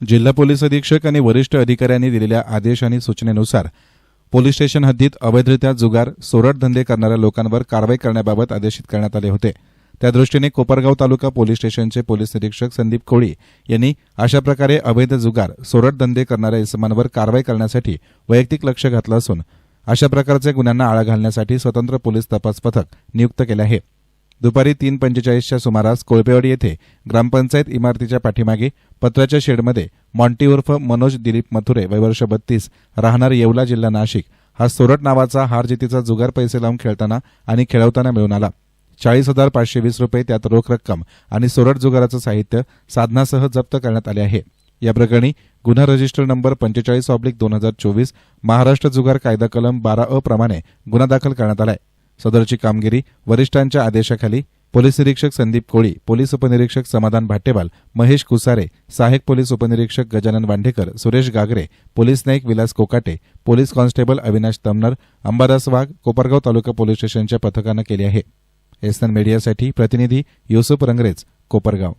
जिल्हा पोलीस अधीक्षक आणि वरिष्ठ अधिकाऱ्यांनी दिलेल्या आदेश आणि सूचनेनुसार पोलीस स्टेशन हद्दीत अवैधरित्या जुगार सोरट धंदे करणाऱ्या लोकांवर कारवाई करण्याबाबत आदेशित करण्यात आले होते. त्यादृष्टीने कोपरगाव तालुका पोलीस स्टेशनचे पोलीस निरीक्षक संदीप कोळी यांनी अशा प्रकारे अवैध जुगार सोरट धंदे करणाऱ्या इसमांवर कारवाई करण्यासाठी वैयक्तिक लक्ष घातलं असून अशा प्रकारच्या गुन्ह्यांना आळा घालण्यासाठी स्वतंत्र पोलीस तपास पथक नियुक्त केले आहे. दुपारी तीन पंचेचाळीसच्या सुमारास कोळपेवाडी येथे ग्रामपंचायत इमारतीच्या पाठीमागे पत्र्याच्या शेडमध्ये मॉन्टी उर्फ मनोज दिलीप मथुरे वयवर्ष बत्तीस राहणार येवला जिल्हा नाशिक. हा सोरट नावाचा हारजितीचा जुगार पैसे लावून खेळताना आणि खेळवताना मिळून आला. चाळीस हजार पाचशे वीस रुपये त्यात रोख रक्कम आणि सोरट जुगाराचं साहित्य साधनासह जप्त करण्यात आले आहे. या प्रकरणी गुन्हा रजिस्टर नंबर पंचेचाळीस ऑब्लिक दोन हजार चोवीस महाराष्ट्र जुगार कायदा कलम बारा अ प्रमाणे गुन्हा दाखल करण्यात आलाय. सदरची कामगिरी वरिष्ठांच्या आदेशाखाली पोलीस निरीक्षक संदीप कोळी पोलीस उपनिरीक्षक समाधान भाटेवाल महेश कुसारे सहाय्यक पोलीस उपनिरीक्षक Gajanan Wandhekar Suresh Gagare police Naik Vilas Kokate police constable Avinash Tamnar Ambadas Wagh Kopargaon taluka police स्टेशनच्या पथकानं केली आहे. एसन मीडियासाठी प्रतिनिधी युसुफ रंगरेज कोपरगाव.